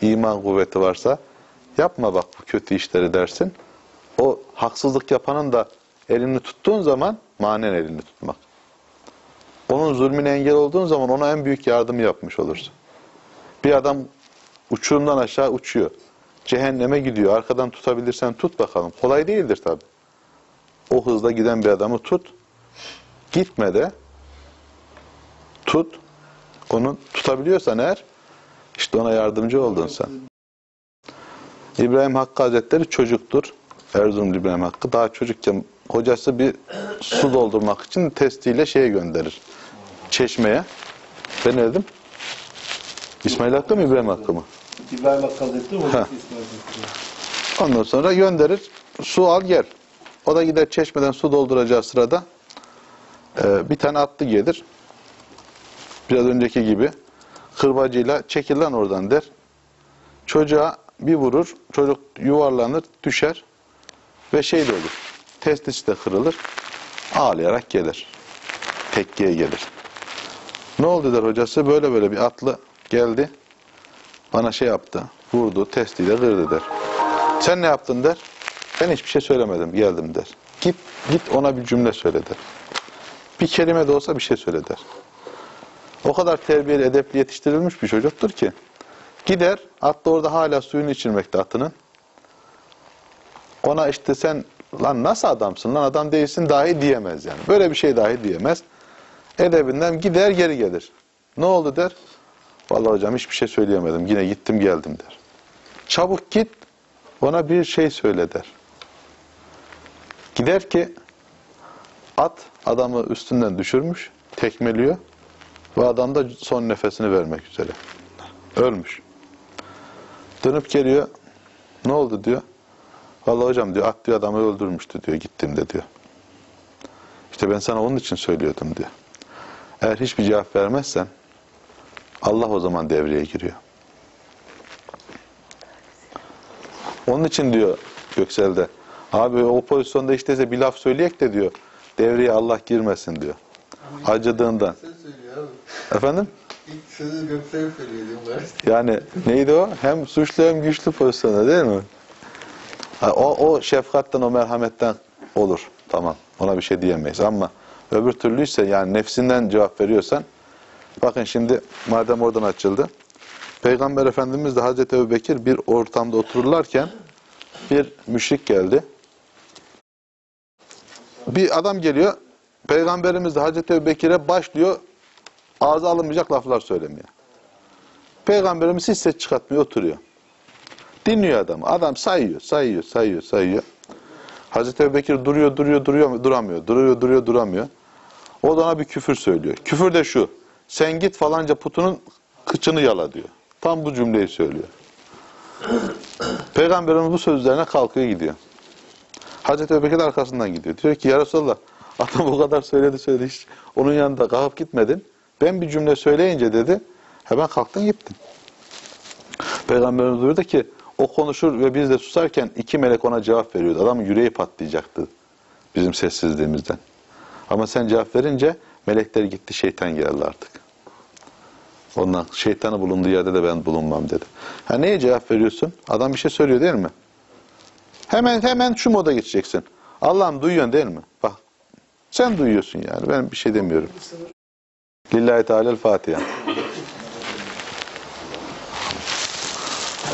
iman kuvveti varsa yapma bak bu kötü işleri dersin. O haksızlık yapanın da elini tuttuğun zaman manen elini tutmak. Onun zulmüne engel olduğun zaman ona en büyük yardımı yapmış olursun. Bir adam uçurumdan aşağı uçuyor. Cehenneme gidiyor. Arkadan tutabilirsen tut bakalım. Kolay değildir tabi. O hızla giden bir adamı tut. Gitme de tut. Onu tutabiliyorsan eğer işte ona yardımcı oldun sen. İbrahim Hakkı Hazretleri çocuktur. Erzurumlu İbrahim Hakkı. Daha çocukken hocası bir su doldurmak için testiyle şeye gönderir. Çeşmeye. Ben ne dedim? İsmail Hakkı mı İbrahim Hakkı mı? İbrahim Hakkı Hazretleri, Ha. hocası İsmail Hazretleri. Ondan sonra gönderir. Su al gel. O da gider çeşmeden su dolduracağı sırada e, bir tane atlı gelir. Biraz önceki gibi. Kırbacıyla çekil lan oradan der. Çocuğa bir vurur. Çocuk yuvarlanır, düşer ve şey de olur. Testisi de kırılır. Ağlayarak gelir. Tekkiye gelir. Ne oldu der hocası? Böyle böyle bir atlı geldi. Bana şey yaptı. Vurdu, testiyle kırdı der. Sen ne yaptın der. Ben hiçbir şey söylemedim, geldim der. Git, git ona bir cümle söyle der. Bir kelime de olsa bir şey söyle der. O kadar terbiyeli, edepli yetiştirilmiş bir çocuktur ki. Gider, atlı orada hala suyunu içirmekte atının. Ona işte sen lan nasıl adamsın lan adam değilsin dahi diyemez yani. Böyle bir şey dahi diyemez. Edebinden gider geri gelir. Ne oldu der. Vallahi hocam hiçbir şey söyleyemedim. Yine gittim geldim der. Çabuk git ona bir şey söyle der. Gider ki at adamı üstünden düşürmüş, tekmeliyor ve adam da son nefesini vermek üzere. Ölmüş. Dönüp geliyor. Ne oldu diyor. Vallahi hocam diyor at diyor adamı öldürmüştü diyor gittiğimde diyor. İşte ben sana onun için söylüyordum diyor. Eğer hiçbir cevap vermezsen Allah o zaman devreye giriyor. Onun için diyor Göksel'de abi o pozisyonda işteyse bir laf söyleyek de diyor devreye Allah girmesin diyor. Acıdığından. Efendim? İlk sözü Göksel söylüyor. Yani neydi o? Hem suçlu hem güçlü pozisyonda değil mi? Ha, o, o şefkatten, o merhametten olur. Tamam. Ona bir şey diyemeyiz ama öbür türlüyse yani nefsinden cevap veriyorsan bakın şimdi madem oradan açıldı. Peygamber Efendimiz de Hazreti Ebubekir bir ortamda otururlarken bir müşrik geldi. Bir adam geliyor. Peygamberimiz de Hazreti Ebubekir'e başlıyor ağza alınmayacak laflar söylemeye. Peygamberimiz hiç ses çıkartmıyor, oturuyor. Dinliyor adamı. Adam sayıyor, sayıyor, sayıyor, sayıyor. Hazreti Ebubekir duruyor, duruyor, duruyor, duramıyor. Duruyor, duruyor, duramıyor. O da ona bir küfür söylüyor. Küfür de şu. Sen git falanca putunun kıçını yala diyor. Tam bu cümleyi söylüyor. Peygamberimiz bu sözlerine kalkıyor gidiyor. Hazreti Ebubekir arkasından gidiyor. Diyor ki ya Resulallah adam bu kadar söyledi söyledi hiç onun yanında kalkıp gitmedin. Ben bir cümle söyleyince dedi hemen kalktın gittin. Peygamberimiz buyurdu ki o konuşur ve biz de susarken iki melek ona cevap veriyordu. Adamın yüreği patlayacaktı bizim sessizliğimizden. Ama sen cevap verince melekler gitti şeytan geldi artık. Ondan şeytanı bulunduğu yerde de ben bulunmam dedi. Ha neye cevap veriyorsun? Adam bir şey söylüyor değil mi? Hemen hemen şu moda geçeceksin. Allah'ım duyuyorsun değil mi? Bak sen duyuyorsun yani. Ben bir şey demiyorum. لله تعالى الفاتحة.